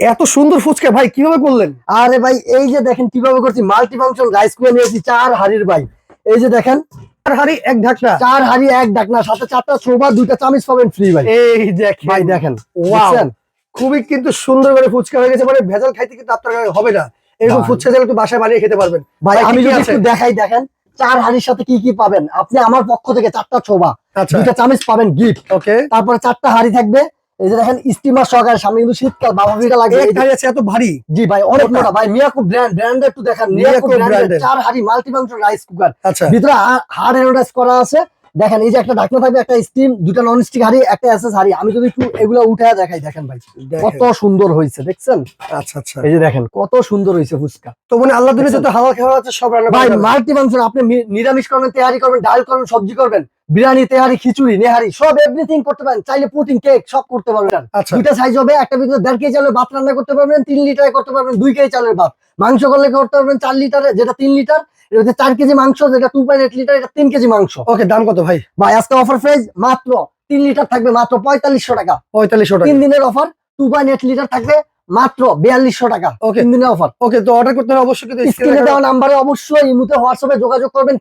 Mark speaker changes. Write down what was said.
Speaker 1: এত সুন্দর ফুচকা ভাই কীভাবে করলেন?
Speaker 2: আরে ভাই এই যে দেখেন কীভাবে করছি মাল্টি ফাংশন রাইস কুকার নিয়েছি চার হাড়ির ভাই। এই যে দেখেন
Speaker 1: আর হাড়ি এক ঢাকনা?
Speaker 2: চার হাড়ি এক ডাকনা সাথে চারটা সোফা দুইটা চামিচ পাবেন ফ্রি ভাই।
Speaker 1: এই দেখেন।
Speaker 2: ভাই দেখেন
Speaker 1: খুবই কিন্তু সুন্দর করে ফুচকা হয়ে গেছে মানে ভেজাল খাইতে কিন্তু আপনার হবে না। এরকম। ফুচকা একটু বাসায় বানিয়ে খেতে পারবেন।
Speaker 2: ভাই আমি যদি? একটু দেখাই দেখেন চার হাড়ির সাথে কি কি পাবেন? আপনি আমার পক্ষ থেকে চারটা ছোবা
Speaker 1: আচ্ছা।
Speaker 2: দুইটা চামিচ পাবেন গিফট
Speaker 1: ওকে
Speaker 2: তারপরে চারটা হাড়ি থাকবে এই যে দেখেন স্টিমার সহকারে সামনে কিন্তু শীতকাল বাবা ভিটা
Speaker 1: আছে এত ভারী।
Speaker 2: জি ভাই অনেক
Speaker 1: মোটা।
Speaker 2: ভাই মিয়াকু ব্র্যান্ড ব্র্যান্ড একটু দেখেন।
Speaker 1: মিয়াকো brand-এর।
Speaker 2: চার হাড়ি মাল্টি ফাংশন রাইস কুকার
Speaker 1: আচ্ছা।
Speaker 2: ভিতরে হার্ড অ্যানোডাইজ করা আছে। দেখেন এই যে একটা ঢাকনা থাকবে একটা স্টিম দুটা নন স্টিক হাড়ি একটা এসএস হাড়ি। আমি যদি একটু এগুলো উঠে দেখাই দেখেন ভাই। কত সুন্দর হয়েছে দেখছেন?
Speaker 1: আচ্ছা আচ্ছা।
Speaker 2: এই যে দেখেন কত সুন্দর হয়েছে ফুচকা।
Speaker 1: তো মানে আল্লাহ দিলে যত হালাল খাওয়া আছে সব রান্না
Speaker 2: ভাই মাল্টি ফাংশন আপনি নিরামিষ করবেন তেহারি করবেন ডাল করবেন সবজি করবেন। বিরিয়ানি তেহারি খিচুড়ি নেহারি সব এভরিথিং করতে পারেন। চাইলে পুটিং কেক সব করতে পারবেন।
Speaker 1: আচ্ছা।
Speaker 2: দুইটা সাইজ হবে একটা ভিতরে দেড় কেজি চালের ভাত রান্না করতে পারবেন তিন লিটারে করতে পারবেন দুই কেজি চালের ভাত। মাংস করলে করতে পারবেন চার লিটারে যেটা তিন লিটার এটা চার কেজি মাংস যেটা টু পয়েন্ট এইট লিটার এটা তিন কেজি মাংস।
Speaker 1: ওকে দাম কত ভাই?
Speaker 2: ভাই আজকে অফার প্রাইস মাত্র তিন লিটার থাকবে মাত্র পঁয়তাল্লিশশো টাকা।
Speaker 1: পঁয়তাল্লিশশো টাকা।
Speaker 2: তিন দিনের offer two point eight litre থাকবে মাত্র বিয়াল্লিশশো টাকা. তিন দিনের অফার
Speaker 1: ওকে তো অর্ডার করতে হবে অবশ্যই
Speaker 2: স্ক্রিনে দেওয়া নাম্বারে অবশ্যই ইমুতে হোয়াটসঅ্যাপে যোগাযোগ করবেন।